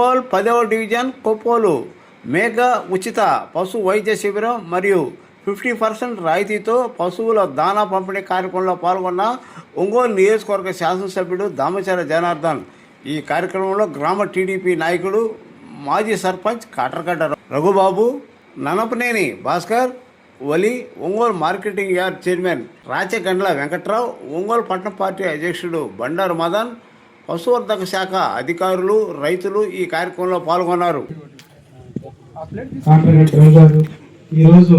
ఒంగోలు పదవ డివిజన్ కొప్పోలు మేఘ ఉచిత పశు వైద్య శిబిరం మరియు ఫిఫ్టీ పర్సెంట్ రాయితీతో పశువుల దానా పంపిణీ కార్యక్రమంలో పాల్గొన్న ఒంగోలు నియోజకవర్గ శాసనసభ్యుడు దామచర జనార్దన్. ఈ కార్యక్రమంలో గ్రామ టీడీపీ నాయకుడు మాజీ sarpanch Kataragadda Raghubabu Nanapaneni Bhaskar Vali Ongole marketing yard chairman Rachagandla Venkatrao Ongole పట్టణ పార్టీ అధ్యక్షుడు బండారు మదన్ పశువర్ధక శాఖ అధికారులు రైతులు ఈ కార్యక్రమంలో పాల్గొన్నారు. ఈరోజు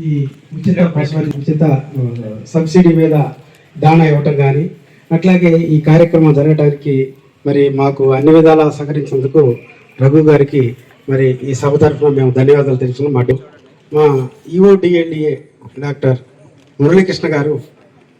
ఈ ఉచిత ఉచిత సబ్సిడీ మీద దాణా ఇవ్వటం కానీ అట్లాగే ఈ కార్యక్రమం జరగడానికి మరి మాకు అన్ని విధాలా సహకరించినందుకు రఘు గారికి మరి ఈ సభ తరఫున మేము ధన్యవాదాలు తెలుసుకున్నాం మాట మా E డాక్టర్ మురళీకృష్ణ గారు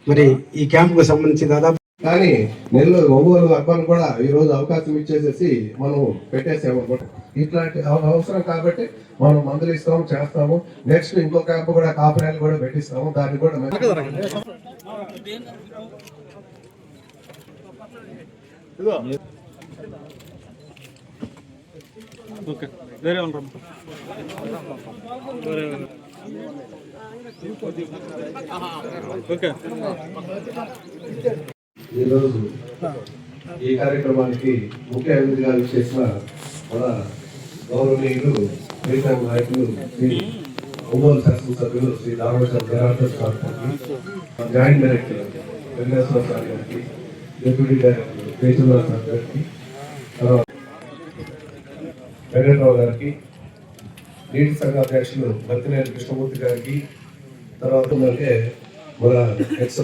మరి ఈ క్యాంపుకు సంబంధించి దాదాపు కానీ నెల్లూరు ఒంగోలు అర్బన్ కూడా ఈ రోజు అవకాశం ఇచ్చేసేసి మనం పెట్టేసాము అనమాట ఇట్లాంటి అవ- అవసరం కాబట్టి మనం మందులు ఇస్తాము చేస్తాము. నెక్స్ట్ ఇంకో క్యాంప్ కూడా కాపురాలు కూడా పెట్టిస్తాము. దాన్ని కూడా ఓకే. ఈరోజు ఈ కార్యక్రమానికి ముఖ్య అతిథిగా చేసిన మన గౌరవనీయులు మిగతా నాయకులు శ్రీ ఒంగోలు శాసనసభ్యులు Shri Rameshwara Janardhan sir joint director Venkateswara sir గారికి డిప్యూటీ డైరెక్టర్ కేశవరావు సార్ గారికి తర్వాత వెంకటరావు గారికి నీటి సంఘ అధ్యక్షులు మత్తినేని కృష్ణమూర్తి గారికి తర్వాత మన ఎక్స్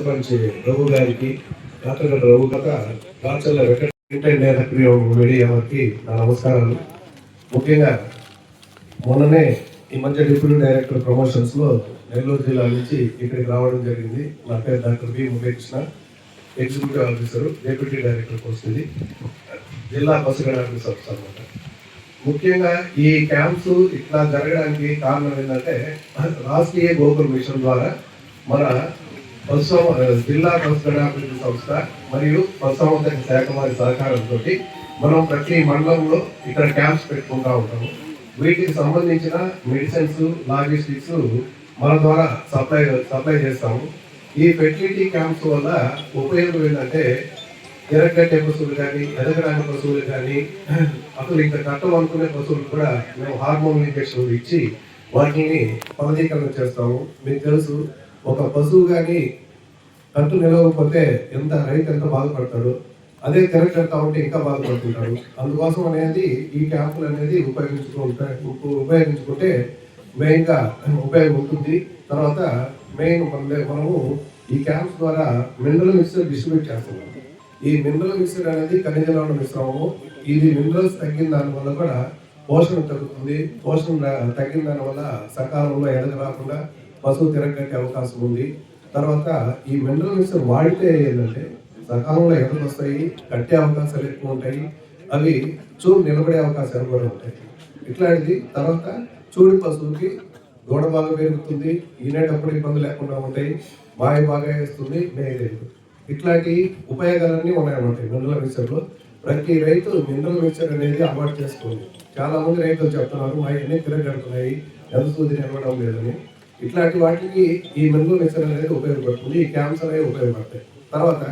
రఘు గారికి డాక్టర్ రఘు కాక రాచల్ల వెంకట మీడియా వారికి నా నమస్కారాలు. ముఖ్యంగా మొన్ననే ఈ మధ్య డిప్యూటీ డైరెక్టర్ ప్రమోషన్స్లో నెల్లూరు జిల్లా నుంచి ఇక్కడికి రావడం జరిగింది. నా పేరు doctor B Mukhekrishna executive officer deputy director వస్తుంది జిల్లా పసుగడ ఆఫీసర్ అనమాట ముఖ్యంగా ఈ క్యాంప్స్ ఇట్లా జరగడానికి కారణం ఏంటంటే రాష్ట్రీయ గోకుల్ మిషన్ ద్వారా మన పశు జిల్లా పశుగణాభివృద్ధి సంస్థ మరియు పశుసంవర్ధక శాఖ వారి సహకారంతో మనం ప్రతి మండలంలో ఇక్కడ క్యాంప్స్ పెట్టుకుంటా ఉంటాము. వీటికి సంబంధించిన మెడిసిన్స్ లాజిస్టిక్స్ మన ద్వారా సప్లై సప్లై చేస్తాము. ఈ ఫెర్టిలిటీ క్యాంప్స్ వల్ల ఉపయోగం ఏంటంటే ఎరగట్టే పశువులు కానీ ఎదగడానికి పశువులు కానీ అసలు ఇంకా కట్టం అనుకునే పశువులు కూడా మేము హార్మోన్ ఇంజక్షన్లు ఇచ్చి వాటిని ఫలదీకరణ చేస్తాము. మీకు తెలుసు ఒక పశువు కానీ కట్టు నిలవకపోతే ఎంత రైతు ఎంత బాధపడతాడు? అదే తిరగడతా ఉంటే ఇంకా బాధపడుతుంటాడు. అందుకోసం అనేది ఈ క్యాంపులు అనేది ఉపయోగించుకుంటే ఉప్- ఉపయోగించుకుంటే మెయిన్గా ఉపయోగం ఉంటుంది. తర్వాత మెయిన్ మన మనము ఈ క్యాంప్స్ ద్వారా మినరల్ మిక్సర్ డిస్ట్రిబ్యూట్ చేస్తున్నాం. ఈ మినరల్ మిక్సర్ అనేది ఖనిజ లవణ మిశ్రమము. ఇది మినరల్స్ తగ్గిన దాని వల్ల కూడా పోషణ తగ్గుతుంది. పోషణ తగ్గిన దాని వల్ల సకాలంలో ఎదగ రాకుండా పశువు తిరగట్టే అవకాశం ఉంది. తర్వాత ఈ మినరల్ మిక్సర్ వాడితే ఏంటంటే సకాలంలో ఎర్రలు వస్తాయి కట్టే అవకాశాలు ఎక్కువ ఉంటాయి అవి చూడు నిలబడే అవకాశాలు కూడా ఉంటాయి. ఇట్లాంటిది తర్వాత చూడి పశువుకి దూడ బాగా పెరుగుతుంది ఈనేటప్పుడు ఇబ్బంది లేకుండా ఉంటాయి మాయ బాగా వేస్తుంది మేయలేదు ఇట్లాంటి ఉపయోగాలన్నీ ఉన్నాయన్నమాట మినరల్ మిక్సర్లో ప్రతి రైతు మినరల్ మిక్సర్ అనేది అలవాటు చేసుకోండి చాలా మంది రైతులు చెప్తున్నారు మా అన్నీ తిరగడుతున్నాయి ఎంత సూది నిలవడం లేదని. ఇట్లాంటి వాటికి ఈ మినరల్ మిక్సర్ అనేది ఉపయోగపడుతుంది ఈ క్యాంప్స్ అనేవి ఉపయోగపడతాయి. తర్వాత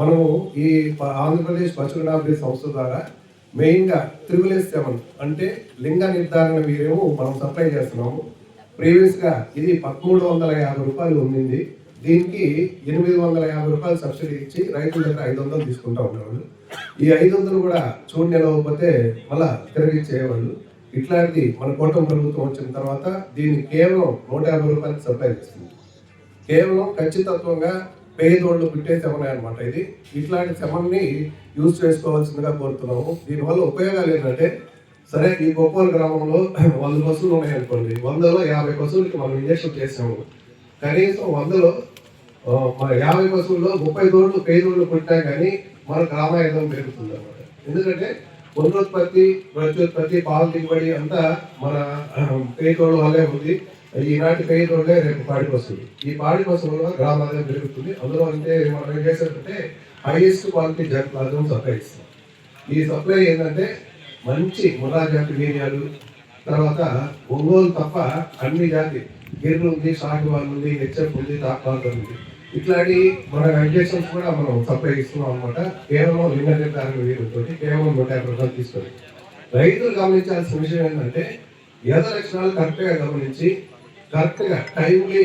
మనము ఈ ఆంధ్రప్రదేశ్ ఆంధ్రప్రదేశ్ పశుగణాభివృద్ధి సంస్థ ద్వారా మెయిన్గా త్రిబుల్ ఎస్ సెవెన్ అంటే లింగ నిర్ధారణ వీరేమో మనం సప్లై చేస్తున్నాము. ప్రీవియస్గా ఇది పదమూడు వందల యాభై రూపాయలు ఉండింది. దీనికి ఎనిమిది వందల యాభై రూపాయలు సబ్సిడీ ఇచ్చి రైతుల దగ్గర ఐదు వందలు తీసుకుంటా ఉండేవాళ్ళు. ఈ ఐదు వందలు కూడా చూడలేకపోతే నిలవకపోతే మళ్ళా తిరిగి ఇచ్చేవాళ్ళు. ఇట్లాంటి మన కూటమి ప్రభుత్వం వచ్చిన తర్వాత దీన్ని కేవలం నూట యాభై రూపాయలకి సప్లై చేస్తుంది. కేవలం ఖచ్చితత్వంగా పేదోళ్ళు పుట్టే శమనే అనమాట ఇది. ఇట్లాంటి శమన్ని యూజ్ చేసుకోవాల్సిందిగా కోరుతున్నాము. దీనివల్ల ఉపయోగాలు ఏంటంటే సరే ఈ గొప్పల గ్రామంలో వంద బస్సులు ఉన్నాయనుకోండి వందలో యాభై బస్సులకి మనం ఇంజక్షన్ చేసాము. కనీసం వందలో మన యాభై బస్సుల్లో ముప్పై తోళ్ళు పేదోళ్ళు పుట్టినా కానీ మన గ్రామాయుధం పెరుగుతుంది అనమాట ఎందుకంటే పునరుత్పత్తి ప్రత్యుత్పత్తి పాల దిగుబడి అంతా మన పేదోళ్ళ వల్లే ఉంది. ఈనాటి పేదోళ్ళే రేపు పాడి పశువులు ఈ పాడి పశువుల గ్రామాలయం పెరుగుతుంది. అందులో అంటే మనం ఏం చేసామంటే highest quality germplasm supply ఇస్తాం. ఈ సప్లై ఏంటంటే మంచి ముర్రా జాతి మీడియాలు తర్వాత ఒంగోలు తప్ప అన్ని జాతి గిర్లు ఉంది షాహివాల్ ఉంది హెచ్ఎఫ్ ఉంది తాపాల్ ఉంది. ఇట్లాంటి మన వెంకటేశ్వర కూడా మనం సప్లై ఇస్తున్నాం అనమాట కేవలం లిమిటెడ్ నిర్ధారణ వీరుతో కేవలం నూట యాభై రూపాయలు తీసుకొని. రైతులు గమనించాల్సిన విషయం ఏంటంటే ఎద లక్షణాలు కరెక్ట్గా గమనించి కరెక్ట్గా టైంలీ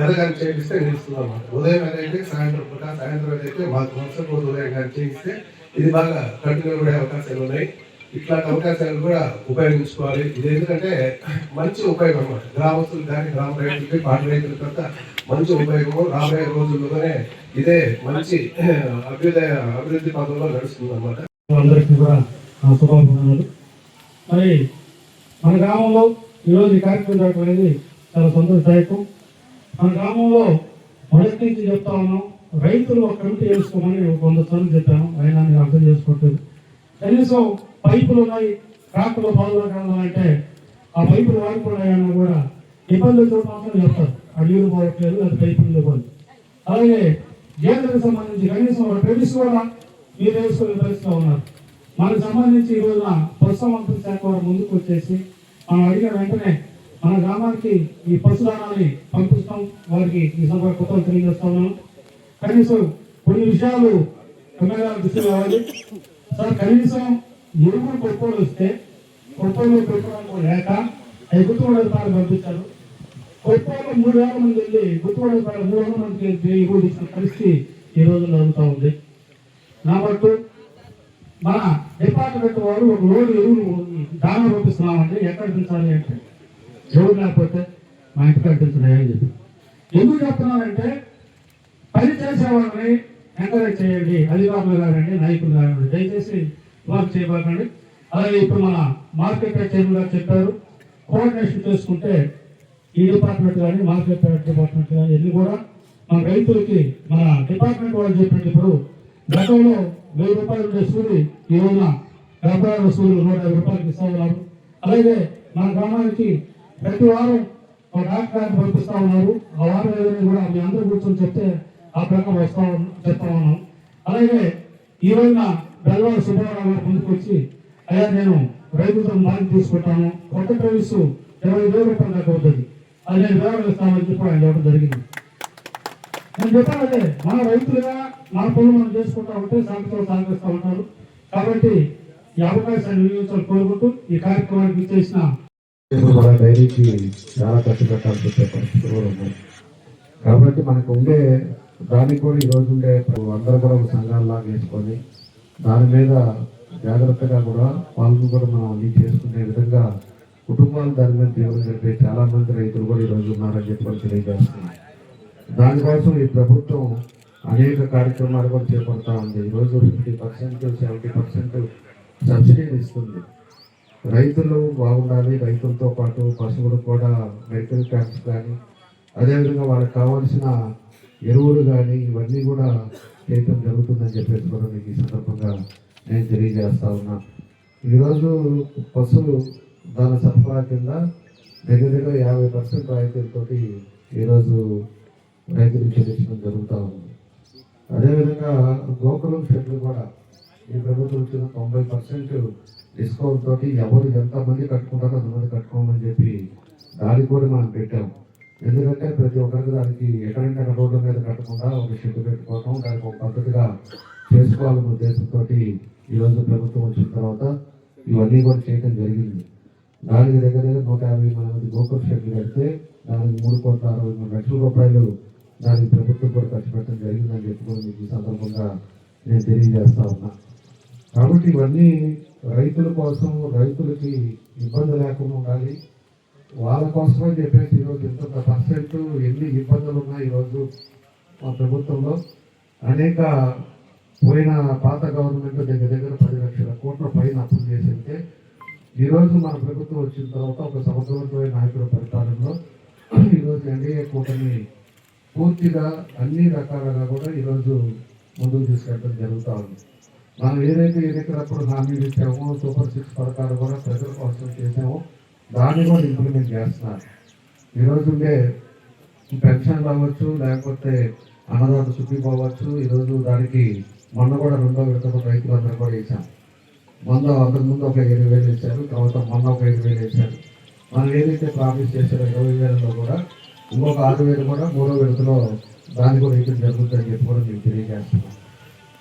ఎదగాని చేపిస్తే నిలుస్తుంది అనమాట ఉదయం ఏదైతే సాయంత్రం పూట సాయంత్రం ఏదైతే మాకు వర్షం రోజు ఉదయం కానీ చేయిస్తే ఇది బాగా కంటిన్యూ పడే అవకాశాలు ఉన్నాయి. ఇట్లాంటి అవకాశాలు కూడా ఉపయోగించుకోవాలి. ఇది ఎందుకంటే మంచి ఉపయోగం అనమాట గ్రామస్తులు కానీ గ్రామ రైతులకి పాట రైతుల తర్వాత మంచి ఉపయోగము రాబోయే రోజుల్లోనే ఇదే మంచి అభ్యుదయ అభివృద్ధి పదంలో నడుస్తుంది అనమాట అందరికీ కూడా నా శుభాభినందనలు. మరి మన గ్రామంలో ఈరోజు ఈ కార్యక్రమం జరగడం అనేది చాలా సంతోషదాయకం. మన గ్రామంలో మొదటి నుంచి చెప్తా ఉన్నాం రైతులు ఒక కమిటీ వేసుకోమని వంద సార్లు చెప్పాను అయినా నేను అర్థం చేసుకోవట్లేదు. కనీసం పైపులు ఉన్నాయి ట్రాక్టర్లో పాల్గొనగలంటే ఆ పైపులు వాడుకున్నాయన్నా కూడా ఇబ్బందులు చూడటం చెప్తారు. అడిగిలు పోవట్లేదు అది పైపులు పోలేదు అలాగే గేదెలకు సంబంధించి కనీసం ఒక ట్రెడిస్ కూడా మీరు వేసుకునే పరిస్థితిలో ఉన్నారు. మనకు సంబంధించి ఈ రోజున పశుసంవర్ధన శాఖ వారు ముందుకు వచ్చేసి మనం అడిగిన వెంటనే మన గ్రామానికి ఈ పశుదానాన్ని పంపిస్తాం. వారికి ఈ సందర్భంగా కృతం తెలియజేస్తా ఉన్నాను కనీసం కొన్ని విషయాలు ఎమ్మెల్యే దృష్టి కావాలి సార్ కనీసం ఎరువులు కొనుగోలు వస్తే కొనుగోలు పెట్టుకోవడానికి లేక అవి గుర్తుపడే పంపించారు. కొత్తలో మూడు వేల మంది వెళ్ళి గుర్తుపడే మూడు వందల మంది ఎగువ ఇచ్చిన పరిస్థితి ఈ రోజుల్లో జరుగుతూ ఉంది. కాబట్టి మన డిపార్ట్మెంట్ వారు ఒక రోజు ఎరువులు దాన పంపిస్తున్నామంటే ఎక్కడ పెంచాలి అంటే ఎవరు లేకపోతే మా ఇంటికి కట్టించడం అని చెప్పి. ఎందుకు చెప్తున్నానంటే పని చేసే వాళ్ళని ఎంకరేజ్ చేయండి. అధికారులు కానివ్వండి నాయకులు కానివ్వండి. దయచేసి వర్క్ చేయబడండి అలాగే ఇప్పుడు మన మార్కెట్ చైర్మన్ గారు చెప్పారు. కోఆర్డినేషన్ చేసుకుంటే ఈ డిపార్ట్మెంట్ కానీ మార్కెట్ డిపార్ట్మెంట్ కానీ ఇన్ని కూడా మన రైతులకి మన డిపార్ట్మెంట్ వాళ్ళు చెప్పినప్పుడు ఇప్పుడు గతంలో వెయ్యి రూపాయలు ఉండే సూది ఈ రోజున డెబ్బై ఆరు సూర్యులు నూట యాభై రూపాయలకి ఇస్తా ఉన్నారు అలాగే మన గ్రామానికి ప్రతి వారం ఒక డాక్టర్ గారిని పంపిస్తా ఉన్నారు. ఆ వారం ఏదైనా కూడా మీ అందరూ కూర్చొని చెప్తే ఆ ప్రకారం వస్తా చెప్తా ఉన్నాం. అలాగే ఈ రోజున బెల్వాడ సుబ్బారావు గారు ముందుకు వచ్చి అయ్యా నేను రైతులతో మార్పు తీసుకుంటాను. కొత్త ప్రవేశం ఇరవై వేల రూపాయలు దాకా అవుతుంది. అదే నేను వివరాలు ఇస్తామని చెప్పి ఆయన ఇవ్వడం జరిగింది. నేను చెప్పాను అదే మన రైతులుగా మన పనులు మనం చేసుకుంటా ఉంటే సాగుతో సాగిస్తూ ఉంటారు. కాబట్టి ఈ అవకాశాన్ని వినియోగించాలని కోరుకుంటూ ఈ కార్యక్రమానికి ఇచ్చేసిన మన డైరీకి చాలా ఖర్చు పెట్టాల్సి వచ్చే పరిస్థితులు ఉన్నాయి కాబట్టి మనకు ఉండే దానికి కూడా ఈరోజు ఉండే అందరూ కూడా ఒక సంఘాలలాగా వేసుకొని దాని మీద జాగ్రత్తగా కూడా వాళ్ళని కూడా మనం అన్ని చేసుకునే విధంగా కుటుంబాల దాని మీద తీవ్రం చెప్పి చాలా మంది రైతులు కూడా ఈ రోజు ఉన్నారని చెప్పి తెలియజేస్తున్నారు. దానికోసం ఈ ప్రభుత్వం అనేక కార్యక్రమాలు కూడా చేపడతా ఉంది. ఈరోజు ఫిఫ్టీ పర్సెంట్ సెవెంటీ పర్సెంట్ సబ్సిడీని ఇస్తుంది. రైతులు బాగుండాలి. రైతులతో పాటు పశువులు కూడా మెడికల్ క్యాంప్స్ కానీ అదేవిధంగా వాళ్ళకి కావాల్సిన ఎరువులు కానీ ఇవన్నీ కూడా చేయటం జరుగుతుందని చెప్పేసి కూడా మీకు ఈ సందర్భంగా నేను తెలియజేస్తా ఉన్నా. ఈరోజు పశువులు దాని సరఫరా కింద దగ్గర దగ్గర యాభై పర్సెంట్ రైతులతోటి ఈరోజు రైతులు చెల్లించడం జరుగుతూ ఉంది. అదేవిధంగా గోకులం షెడ్లు కూడా ఈ ప్రభుత్వం వచ్చిన తొంభై పర్సెంట్ డిస్కౌంట్ తోటి ఎవరు ఎంతమంది కట్టుకుంటారో అంతమంది కట్టుకోమని చెప్పి దానికి కూడా మనం పెట్టాము. ఎందుకంటే ప్రతి ఒక్కరికి దానికి ఎక్కడంటే రోడ్ల మీద కట్టకుండా ఒక షెడ్ పెట్టుకోవటం దానికి ఒక పద్ధతిగా చేసుకోవాలనే ఉద్దేశంతో ఈరోజు ప్రభుత్వం వచ్చిన తర్వాత ఇవన్నీ కూడా చేయడం జరిగింది. దానికి దగ్గర దగ్గర నూట యాభై మంది గోకుల షెడ్లు కడితే దానికి మూడు కోట్ల అరవై మూడు లక్షల రూపాయలు దానికి ప్రభుత్వం కూడా ఖర్చు పెట్టడం జరిగిందని చెప్పుకొని మీకు ఈ సందర్భంగా నేను తెలియజేస్తా ఉన్నా. కాబట్టి ఇవన్నీ రైతుల కోసం రైతులకి ఇబ్బంది లేకుండా ఉండాలి. వాళ్ళ కోసమే చెప్పేసి ఈరోజు ఇంత పర్సెంట్ ఎన్ని ఇబ్బందులు ఉన్నాయి ఈరోజు మా ప్రభుత్వంలో? అనేక పోయిన పాత గవర్నమెంట్ దగ్గర దగ్గర పది లక్షల కోట్ల పైన అప్పులు చేసింటే ఈరోజు మన ప్రభుత్వం వచ్చిన తర్వాత ఒక సమర్థవంతమైన నాయకుల పరిపాలనలో ఈరోజు ఎన్డీఏ కూటమి పూర్తిగా అన్ని రకాలుగా కూడా ఈరోజు ముందుకు తీసుకెళ్ళడం జరుగుతూ ఉంది. మనం ఏదైతే ఎన్నికలప్పుడు హామీలు ఇచ్చామో సూపర్ సిక్స్ పథకాలు కూడా ప్రజల కోసం చేసామో దాన్ని కూడా ఇంప్లిమెంట్ చేస్తున్నారు. ఈరోజు ఉండే పెన్షన్ రావచ్చు లేకపోతే అన్నదాత సుఖీ పోవచ్చు ఈరోజు దానికి మొన్న కూడా రెండో విడత రైతులందరూ కూడా వేసాం ముందు ఒక ఇరవై వేలు ఇచ్చారు తర్వాత మొన్న ఒక ఇరవై వేలు ఇచ్చారు. మనం ఏదైతే ప్రామిస్ చేశారో ఇరవై వేలలో కూడా ఇంకొక ఆరు వేలు కూడా మూడో విడతలో దాన్ని కూడా ఇక్కడ జరుగుతుందని చెప్పి కూడా మేము తెలియజేస్తున్నాం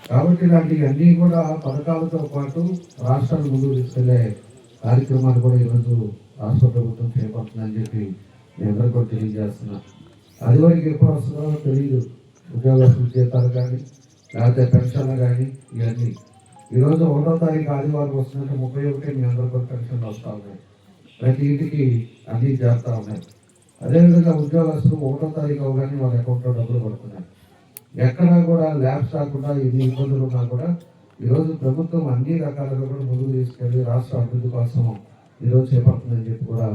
కాబట్టి ఇలాంటి అన్నీ కూడా పథకాలతో పాటు రాష్ట్రాలు ముందుకు తీసుకెళ్ళే కార్యక్రమాలు కూడా ఈరోజు రాష్ట్ర ప్రభుత్వం చేపడుతుందని చెప్పి నేను అందరూ కూడా తెలియజేస్తున్నా అది వరకు ఎప్పుడు వస్తుందో తెలియదు. ఉద్యోగస్తుల జీతాలు కానీ లేకపోతే పెన్షన్లు కానీ ఇవన్నీ. ఈరోజు ఒకటో తారీఖు ఆదివారం వస్తున్నట్టు ముప్పై ఒకటి మీ అందరికీ కూడా పెన్షన్లు వస్తూ ఉన్నాయి ప్రతి ఇంటికి అన్నీ చేస్తూ ఉన్నాయి. అదేవిధంగా ఉద్యోగస్తులు ఒకటో తారీఖు అవగానే వాళ్ళ అకౌంట్లో డబ్బులు పడుతున్నాయి. ఎక్కడా కూడా ల్యాబ్స్ రాకుండా ఎన్ని ఇబ్బందులు ఉన్నా కూడా ఈరోజు ప్రభుత్వం అన్ని రకాలుగా కూడా ముందుకు తీసుకెళ్ళి రాష్ట్ర అభివృద్ధి కోసం ఈరోజు చేపడుతుందని చెప్పి కూడా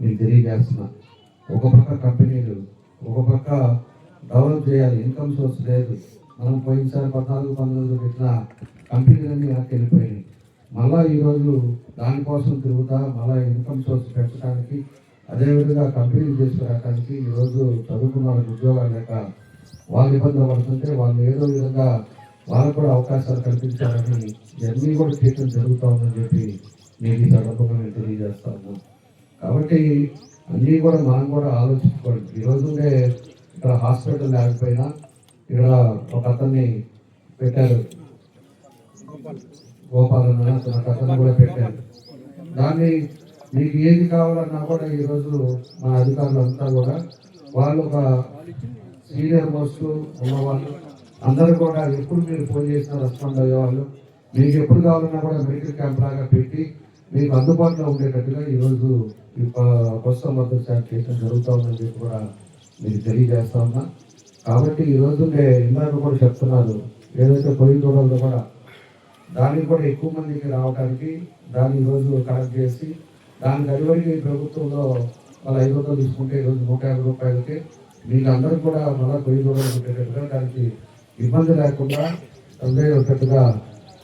నేను తెలియజేస్తున్నా. ఒక పక్క కంపెనీలు ఒక పక్క డెవలప్ చేయాలి ఇన్కమ్ సోర్స్ లేదు. మనం పోయినసారి పద్నాలుగు పంతొమ్మిది పెట్టిన కంపెనీలన్నీ వెనక్కి వెళ్ళిపోయాయి మళ్ళా ఈరోజు దానికోసం తిరుగుతా మళ్ళా ఇన్కమ్ సోర్స్ పెంచడానికి అదేవిధంగా కంపెనీలు తీసుకురావడానికి ఈరోజు చదువుకున్న వాళ్ళకి ఉద్యోగాలు లేక వాళ్ళు ఇబ్బంది పడుతుంటే వాళ్ళు ఏదో విధంగా వాళ్ళకు కూడా అవకాశాలు కల్పించాలని ఇవన్నీ కూడా చేయడం జరుగుతూ ఉందని చెప్పి మీకు ఈ సందర్భంగా నేను తెలియజేస్తా కాబట్టి అన్నీ కూడా మనం కూడా ఆలోచించుకోండి ఈరోజు ఇక్కడ హాస్పిటల్ లేకపోయినా ఇక్కడ ఒక అతన్ని పెట్టారు. గోపాలన్న అతను ఒక కూడా పెట్టారు. దాన్ని మీకు ఏది కావాలన్నా కూడా ఈరోజు మా అధికారులు అంతా కూడా వాళ్ళు ఒక సీనియర్ మోస్ట్ ఉన్నవాళ్ళు అందరూ కూడా ఎప్పుడు మీరు ఫోన్ చేసినా రెస్పాండ్ అయ్యేవాళ్ళు మీకు ఎప్పుడు కావాలన్నా కూడా మెడికల్ క్యాంప్ లాగా పెట్టి మీకు అందుబాటులో ఉండేటట్టుగా ఈరోజు ఈ బస్సు మద్దతు శాఖ చేయడం జరుగుతూ ఉందని చెప్పి కూడా మీకు తెలియజేస్తా ఉన్నా. కాబట్టి ఈ రోజు ఇందాక కూడా చెప్తున్నారు ఏదైతే పొయ్యి దూడలతో కూడా దానికి కూడా ఎక్కువ మందికి రావడానికి దాన్ని ఈరోజు కలెక్ట్ చేసి దానికి అదివరకు ప్రభుత్వంలో వాళ్ళ ఐదు వందలు తీసుకుంటే ఈరోజు నూట యాభై రూపాయలకి వీళ్ళందరూ అందరూ కూడా మళ్ళీ పొయ్యి దూడలు ఉండేటట్టుగా దానికి ఇబ్బంది లేకుండా అందరూ ఒకటిగా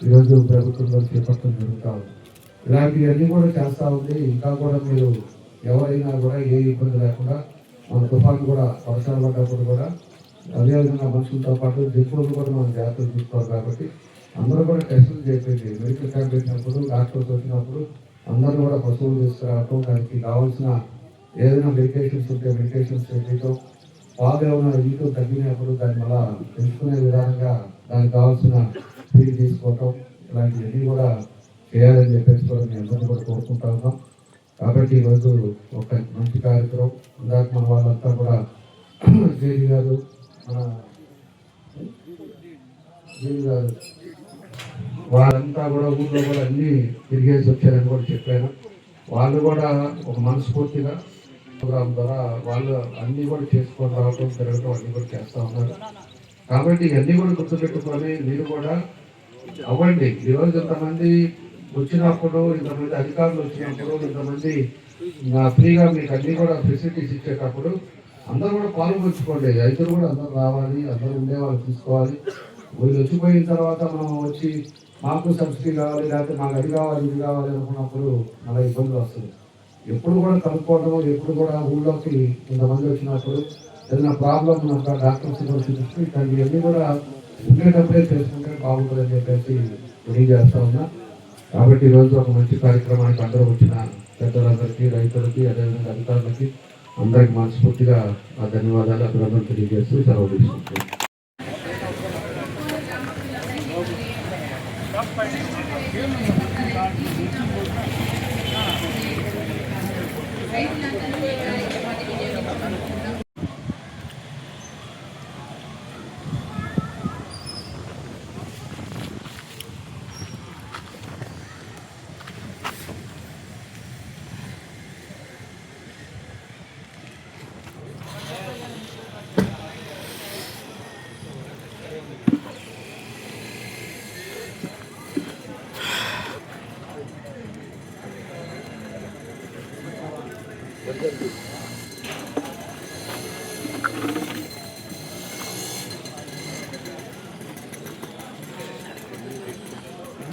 ఈరోజు ప్రభుత్వంలో చేపట్టడం జరుగుతూ ఉంది. ఇలాంటివన్నీ కూడా చేస్తూ ఉంది. ఇంకా కూడా మీరు ఎవరైనా కూడా ఏ ఇబ్బంది లేకుండా మన తుఫాన్ కూడా వర్షాలు పడ్డప్పుడు కూడా అదేవిధంగా మనుషులతో పాటు జంతువులు కూడా మనం జాగ్రత్తలు చూసుకోవాలి కాబట్టి అందరూ కూడా టెస్టులు చేసేది మెడికల్ క్యాంప్ పెట్టినప్పుడు డాక్టర్స్ వచ్చినప్పుడు అందరూ కూడా పశువులు తీసుకురావటం దానికి కావాల్సిన ఏదైనా మెడికేషన్స్ ఉంటే మెడికేషన్స్ చేయటం పాలు ఏమైనా ఈతో తగ్గినప్పుడు దాన్ని మళ్ళా తెలుసుకునే విధానంగా దానికి కావాల్సిన ఫీల్ తీసుకోవటం ఇలాంటివన్నీ కూడా చేయాలని చెప్పేసి కూడా మేము అందరూ కూడా కోరుకుంటా ఉన్నాం. కాబట్టి ఈరోజు ఒక మంచి కార్యక్రమం. ఇందాక మన వాళ్ళంతా కూడా జేడి గారు వారంతా కూడా ఊళ్ళో కూడా అన్ని తిరిగేసి వచ్చారని కూడా చెప్పారు వాళ్ళు కూడా ఒక మనస్ఫూర్తిగా ప్రోగ్రామ్ ద్వారా వాళ్ళు అన్నీ కూడా చేసుకొని రావటం తిరగటం అన్ని కూడా చేస్తూ ఉన్నారు. కాబట్టి ఇవన్నీ కూడా గుర్తుపెట్టుకొని మీరు కూడా అవ్వండి. ఈరోజు ఇంతమంది వచ్చినప్పుడు ఇంతమంది అధికారులు వచ్చినప్పుడు ఇంతమంది ఫ్రీగా మీకు అన్ని కూడా ఫెసిలిటీస్ ఇచ్చేటప్పుడు అందరూ కూడా పాల్గొచ్చుకోండి రైతులు కూడా అందరూ రావాలి అందరూ ఉండేవాళ్ళు తీసుకోవాలి వీళ్ళు వచ్చిపోయిన తర్వాత మనం వచ్చి మాకు సబ్సిడీ కావాలి లేకపోతే మాకు అది కావాలి ఇది కావాలి అనుకున్నప్పుడు మళ్ళీ ఇబ్బందులు వస్తుంది ఎప్పుడు కూడా కనుక్కోవడం ఎప్పుడు కూడా ఊళ్ళోకి ఇంతమంది వచ్చినప్పుడు ఏదైనా ప్రాబ్లం ఉన్నప్పుడు డాక్టర్స్ చూసి దాన్ని ఇట్లాంటివన్నీ కూడా ఉండేటప్పుడే చేసుకుంటే బాగుంటుందని చెప్పేసి తెలియజేస్తా ఉన్నా. కాబట్టి ఈరోజు ఒక మంచి కార్యక్రమానికి అందరూ వచ్చిన పెద్దలందరికీ రైతులకి అదేవిధంగా అధికారులకి అందరికి మనస్ఫూర్తిగా ఆ ధన్యవాదాలు అభినందనలు తెలియజేస్తూ సెలవు తీసుకుంటున్నాను